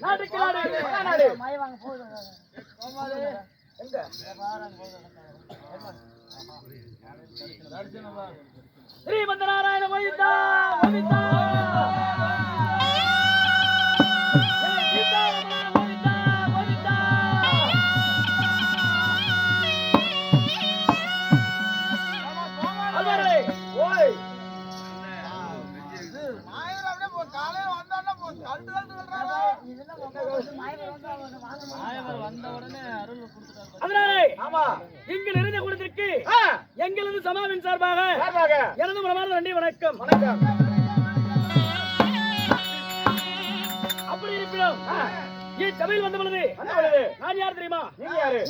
நாட்டுக்கு நாடு என்ன எங்க ஸ்ரீமந்த நாராயண அதனாலே ஆமா. இங்கு நிறைந்த கூடத்திற்கு ஆ, எங்களது சமாவின் சார்பாக எனது மனமார்ந்த நன்றி வணக்கம். வணக்கம். அப்படி வந்த பொழுது வந்த பொழுது. நான் யார் தெரியுமா? நீங்க யாரு?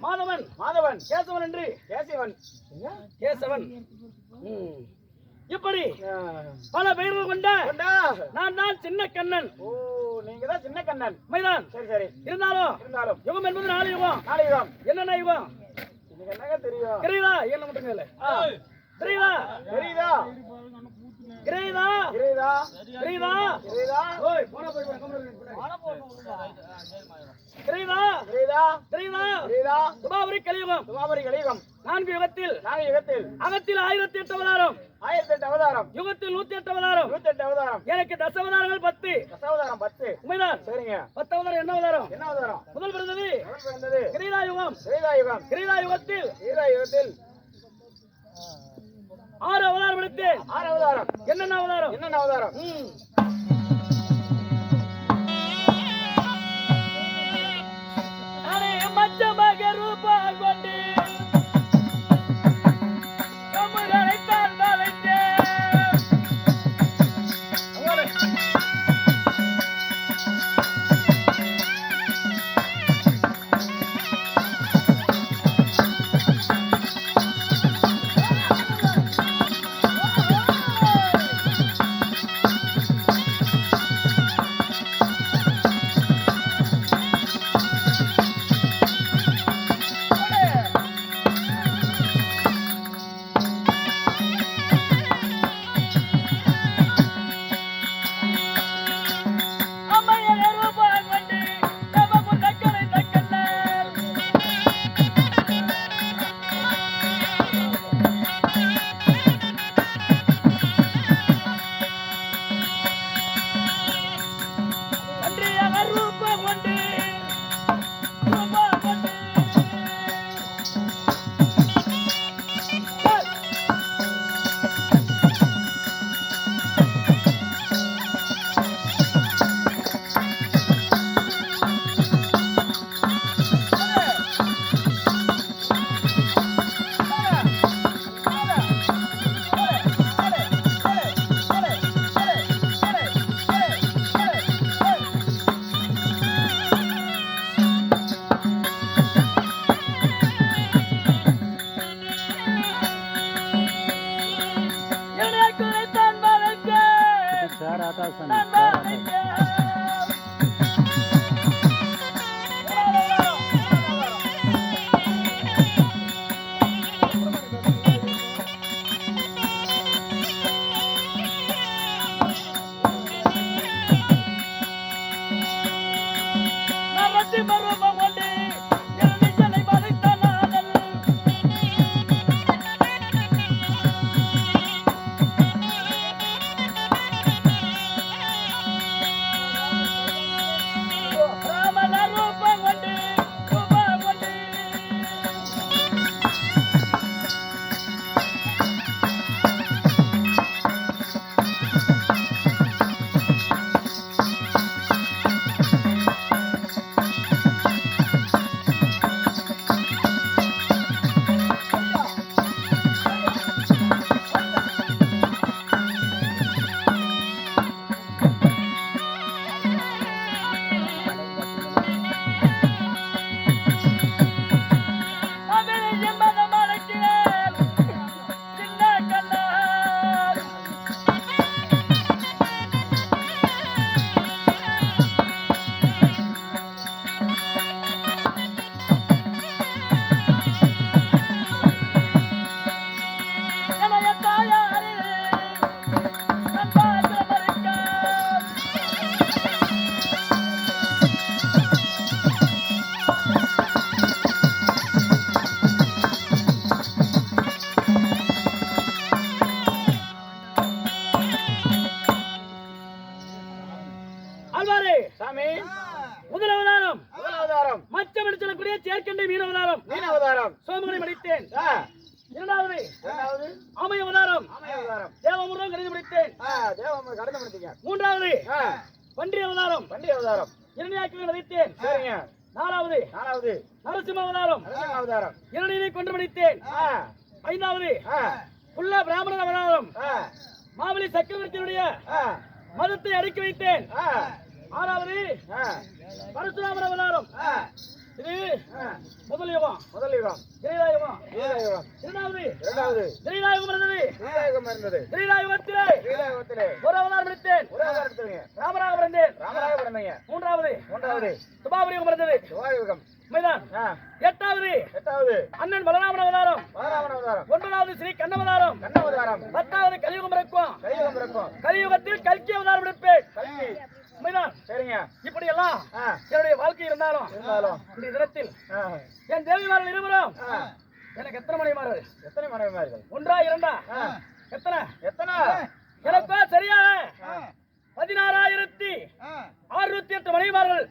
அநாதரட்சகன் மாதவன் மாதவன் கேசவன் என்று கேசிவன். கேசவன். இப்படி பல பெயர்கள் கொண்ட நான் தான் சின்ன கண்ணன் ஓ நீங்க தான் சின்ன கண்ணன் உண்மைதான். சரி சரி. இருந்தாலும் இருந்தாலும். யுகம் என்பது நாலு யுகம். என்னென்ன யுகம்? எனக்கு என்னங்க தெரியும்? கிரீதா. என்ன மட்டும் இல்ல. கிரீதா. தெரியுதா கிரீதா. தெரியுதா கிரீதா. தெரியுதா ஓய் போன போய் கிரீதா தெரியுதா கிரீதா தெரியுதா சுபாபரி கலியுகம். சுபாபரி கலியுகம் நான்கு யுகத்தில் நாக யுகத்தில் அகத்தில் ஆயிரத்தி எட்டு அவதாரம். ஆயிரத்தி எட்டு அவதாரம். யுகத்தில் நூத்தி எட்டு அவதாரம். நூத்தி எட்டு அவதாரம். எனக்கு தசவதாரங்கள் பத்து. தசாவதாரம் பத்து. உண்மைதான். சரிங்க. பத்து அவதாரம் என்ன அவதாரம்? என்ன அவதாரம்? முதல் பிறந்தது? முதல் பிறந்தது. கிரீதா யுகம். திரேதா யுகம். கிரீதா யுகத்தில் ஈரா யுகத்தில் ஆறு அவதாரம் எடுத்து ஆறு அவதாரம். என்னென்ன அவதாரம்? என்னென்ன அவதாரம்? நான் தான் மதித்தேன் சரிங்க. நாலாவது. நாலாவது. நரசிம்ம அவதாரம் அவதாரம் இரணியை கொண்டு மடித்தேன் ஐந்தாவது. புல்ல பிராமணன் அவதாரம். மாவலி சக்கரவர்த்தியினுடைய ஆ, மதத்தை அடக்கி வைத்தேன். ஆறாவது. பரசுராமர் அவதாரம். இது. முதல் யுகம் முதல் யுகம் வீரயுகம் இரண்டாவது. இரண்டாவது. திரைதாயுகம் இருந்தது. வீரயுகம் இருந்தது. திரைதாயுகத்திலே வீரயுகத்திலே ஒரு அவதாரம் எடுத்தேன். ஒரே அவதாரம் எடுத்துருங்க ராமராக பிறந்தேன். ராமராக பிறந்தீங்க. மூன்றாவது சுபாபுரியம் பிறந்தது உண்மைதான். ஆ, எட்டாவது. எட்டாவது. அண்ணன் பலராமன் அவதாரம். பலராமன் அவதாரம். ஒன்பதாவது ஸ்ரீ கண்ணவதாரம். கண்ண அவதாரம் பத்தாவது கலியுகம் பிறக்கும். கலியுகத்தில் கல்கி அவதாரம் எடுப்பேன். கல்வி உண்மைதான். சரிங்க. இப்படி எல்லாம் என்னுடைய வாழ்க்கை இருந்தாலும் இருந்தாலும். இந்த தினத்தில் என் தேவிமார்கள் இருவரும் எனக்கு எத்தனை மனைவிமார்கள்? எத்தனை மனைவிமார்கள்? ஒன்றா இரண்டா? எத்தனை? எத்தனை? எனக்கோ சரியாக ஆ, பதினாறாயிரத்தி அறுநூத்தி எட்டு மனைவிமார்கள்.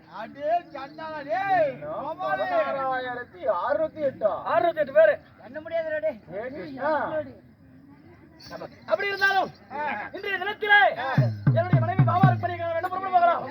பதினாறாயிரத்தி அறுநூத்தி எட்டு? அறுநூத்தி எட்டு பேரு. என்ன முடியாது. அப்படி இருந்தாலும் இன்றைய தினத்திலே என்னுடைய மனைவி பாபா இருப்பதை என்ன பண்ண போகிறோம்